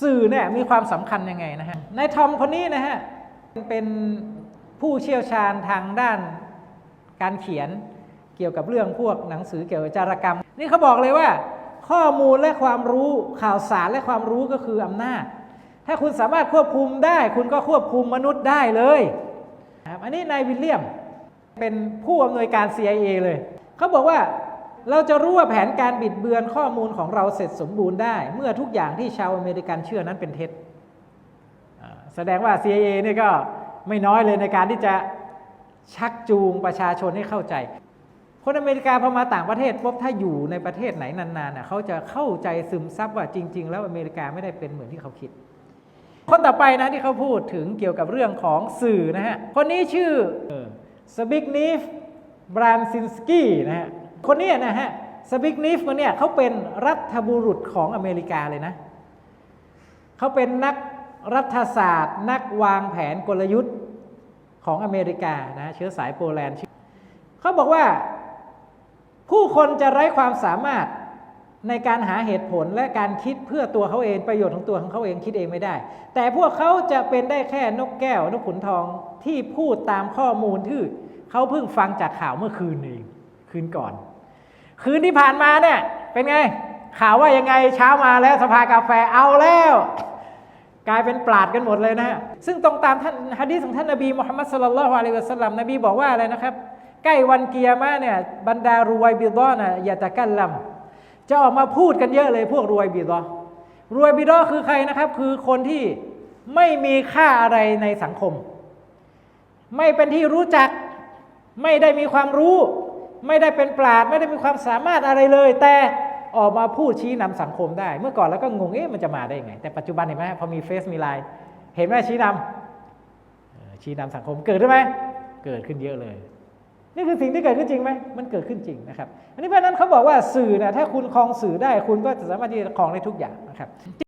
สื่อเนี่ยมีความสำคัญยังไงนะฮะนายทอมคนนี้นะฮะเป็นผู้เชี่ยวชาญทางด้านการเขียนเกี่ยวกับเรื่องพวกหนังสือเกี่ยวกับจารกรรม นี่เขาบอกเลยว่า ข้อมูลและความรู้ข่าวสารและความรู้ก็คืออำนาจ ถ้าคุณสามารถควบคุมได้ คุณก็ควบคุมมนุษย์ได้เลยครับอันนี้นายวิลเลียมเป็นผู้อำนวยการ CIA เลย เขาบอกว่า เราจะรู้ว่าแผนการบิดเบือนข้อมูลของเราเสร็จสมบูรณ์ได้ เมื่อทุกอย่างที่ชาวอเมริกันเชื่อนั้นเป็นเท็จแสดงว่า CIA นี่ก็ไม่น้อยเลยในการที่จะชักจูงประชาชนให้เข้าใจ คนอเมริกาพอมาต่างประเทศปุ๊บถ้าอยู่ในประเทศไหนนานๆเขาจะเข้าใจซึมซับว่าจริง ๆ แล้วอเมริกาไม่ได้เป็นเหมือนที่เขาคิด คนต่อไปนะที่เขาพูดถึงเกี่ยวกับเรื่องของสื่อนะฮะ คนนี้ชื่อสบิกนิฟบรานซินสกี้นะฮะ คนนี้นะฮะสบิกนิฟคนเนี้ยเขาเป็นรัฐบุรุษของอเมริกาเลยนะเขาเป็นนักรัฐศาสตร์ นักวางแผนกลยุทธ์ของอเมริกานะเชื้อสายโปแลนด์เขาบอกว่า ผู้คนจะไร้ความสามารถในการหาเหตุผลและการคิดเพื่อตัวเขาเองประโยชน์ของตัวของเขาเองคิดเองไม่ได้ แต่พวกเขาจะเป็นได้แค่นกแก้วนกขุนทองที่พูดตามข้อมูลที่เขาเพิ่งฟังจากข่าวเมื่อคืนเองคืนก่อน คืนที่ผ่านมาเนี่ย เป็นไง ข่าวว่ายังไงเช้ามาแล้วสภากาแฟเอาแล้ว กลายเป็นปราดกันหมดเลยนะฮะซึ่งตรงตามท่านฮะดีษของท่านนบีมุฮัมมัดสุลลัลฮุอะลัยฮิวะสัลลัมนบีบอกว่าอะไรนะครับ ใกล้วันเกียร์มาเนี่ยบรรดารวยบิดอนะอย่าตะกันลำจะออกมาพูดกันเยอะเลยพวกรวยบิดอรวยบิดอคือใครนะครับ คือคนที่ไม่มีค่าอะไรในสังคม ไม่เป็นที่รู้จักไม่ได้มีความรู้ ไม่ได้เป็นปราดไม่ได้มีความสามารถอะไรเลย แต่ออกมาพูดชี้นำสังคมได้ เมื่อก่อนแล้วก็งงเอ๊ะมันจะมาได้ยังไง แต่ปัจจุบันเห็นไหมพอมีเฟซมีไลน์เห็นไหมชี้นำเออชี้นำสังคมเกิดขึ้นไหมเกิดขึ้นเยอะเลย นี่คือสิ่งที่เกิดขึ้นจริงไหมมันเกิดขึ้นจริงนะครับอันนี้เพราะนั้นเขาบอกว่าสื่อเนี่ยถ้าคุณครองสื่อได้คุณก็จะสามารถที่จะครองได้ทุกอย่างนะครับ